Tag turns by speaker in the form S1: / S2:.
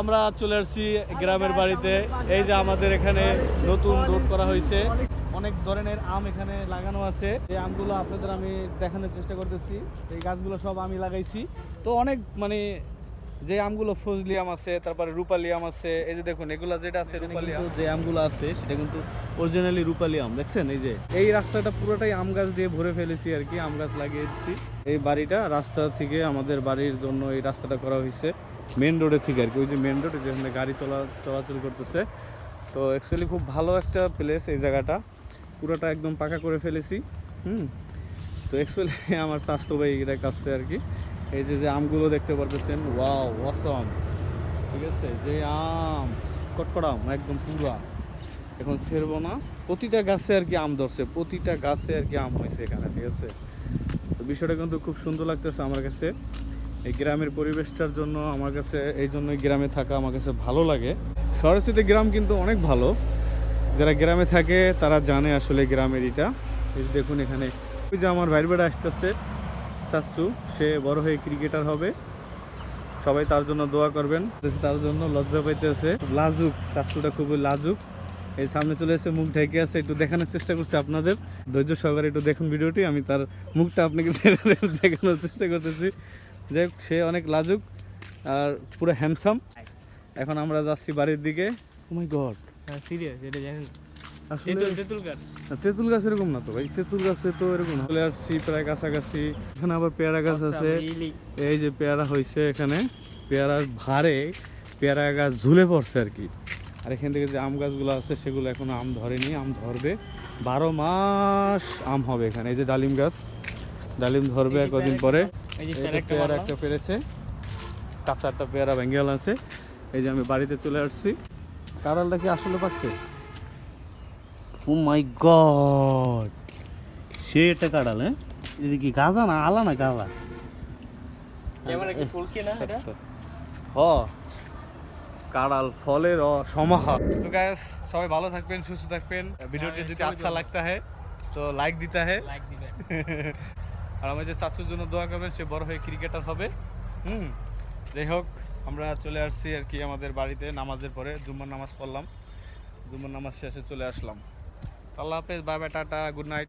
S1: আমরা চলে আসছি গ্রামের বাড়িতে। এই যে আমাদের এখানে নতুন রোড করা হয়েছে। অনেক ধরনের আম এখানে লাগানো আছে। এই আমগুলো আপনাদের আমি দেখানোর চেষ্টা করতেছি। এই গাছগুলো সব আমি লাগাইছি। তো অনেক মানে যে আমগুলো ফজলি আম আছে তারপরে রূপালি আম আছে এই যে দেখুন এগুলা যেটা আছে রূপালি আম। যে আমগুলো আছে সেটা কিন্তু অরিজিনালি রূপালি আম দেখছেন? এই যে এই রাস্তাটা পুরোটাই আম গাছ দিয়ে ভরে ফেলেছি আর কি আম গাছ লাগিয়েছি। এই বাড়িটা রাস্তা থেকে আমাদের বাড়ির জন্য এই রাস্তাটা করা হয়েছে মেন রোডের থেকে আর কি। ওই যে মেন রোড যেখানে গাড়ি চলা চলাচল করতেছে। তো অ্যাকচুয়ালি খুব ভালো একটা প্লেস এই জায়গাটা। পুরোটা একদম পাকা করে ফেলেছি হুম? তো অ্যাকচুয়ালি আমার স্বাস্থ্য ভাই এটা কাটছে আর কি। এই যে যে আমগুলো দেখতে পারতেছেন, ওয়াও, অসম। ঠিক আছে? যে আম কটকড়া আম, একদম পুরা। এখন ছেড়বো না। প্রতিটা গাছে আর কি আম ধরছে, প্রতিটা গাছে আর কি আম হয়েছে এখানে, ঠিক আছে? তো বিষয়টা কিন্তু খুব সুন্দর লাগতেছে আমার কাছে। এই গ্রামের পরিবেশটার জন্য আমার কাছে, এই জন্য গ্রামে থাকা আমার কাছে ভালো লাগে। সরস্বতী গ্রাম কিন্তু অনেক ভালো। যারা গ্রামে থাকে, তারা জানে আসলে গ্রামের এটা। দেখুন এখানে। ওই যে আমার ভাইয়ের বেড়া আসতে আসতে চাচ্ছু সে বড় হয়ে ক্রিকেটার হবে। সবাই তার জন্য দোয়া করবেন। তার জন্য লজ্জা পাইতেছে। লাজুক চাচ্ছুটা খুবই লাজুক। এই সামনে চলে এসে মুখ ঢেকে আছে একটু দেখানোর চেষ্টা করছি আপনাদের। ধৈর্য সহকারে একটু দেখুন ভিডিওটি আমি তার মুখটা আপনাকে দেখানোর চেষ্টা করতেছি। যে সে অনেক লাজুক আর পুরো হ্যান্ডসাম এখন আমরা যাচ্ছি বাড়ির দিকে। Oh মাই গড
S2: হ্যাঁ সিরিয়াস এটা জানেন
S1: আসলে
S2: তেঁতুল তেঁতুল গাছ
S1: এরকম না তো ভাই তেঁতুল গাছে তো এরকম চলে আসছি প্রায় কাছাকাছি। এখানে আবার পেয়ারা গাছ আছে। এই যে পেয়ারা হয়েছে এখানে। পেয়ারার ভারে পেয়ারা গাছ ঝুলে পড়ছে আর কি। আর এখান থেকে যে আম গাছগুলো আছে সেগুলো এখনও আম ধরেনি আম ধরবে। বারো মাস আম হবে এখানে। এই যে ডালিম গাছ। ডালিম ধরবে কদিন পরে। পেয়ারা একটা পেরেছে। কাঁচা একটা পেয়ারা ভেঙে গেল আছে এই যে আমি বাড়িতে চলে আসছি। কাঁড়ালটা কি আসলে পাকছে? ও মাই গড সে এটা কাঁড়াল হ্যাঁ? এটা কি গাঁজা না আলা না গাঁজা?
S2: ক্যামেরা কি ফুলকে না এটা?
S1: হ। কাঁড়াল ফলের অ সমাহার তো গ্যাস সবাই ভালো থাকবেন সুস্থ থাকবেন। ভিডিওটি যদি আচ্ছা লাগতা है তো লাইক দিতে
S2: দিবেন।
S1: আর আমাদের চাচুর জন্য দোয়া করবেন সে বড় হয়ে ক্রিকেটার হবে। হুম। যাই হোক আমরা চলে আসছি আর কি আমাদের বাড়িতে নামাজের পরে। জুম্মার নামাজ পড়লাম। জুম্মার নামাজ শেষে চলে আসলাম। আল্লাহ হাফেজ বাবা টাটা গুড নাইট।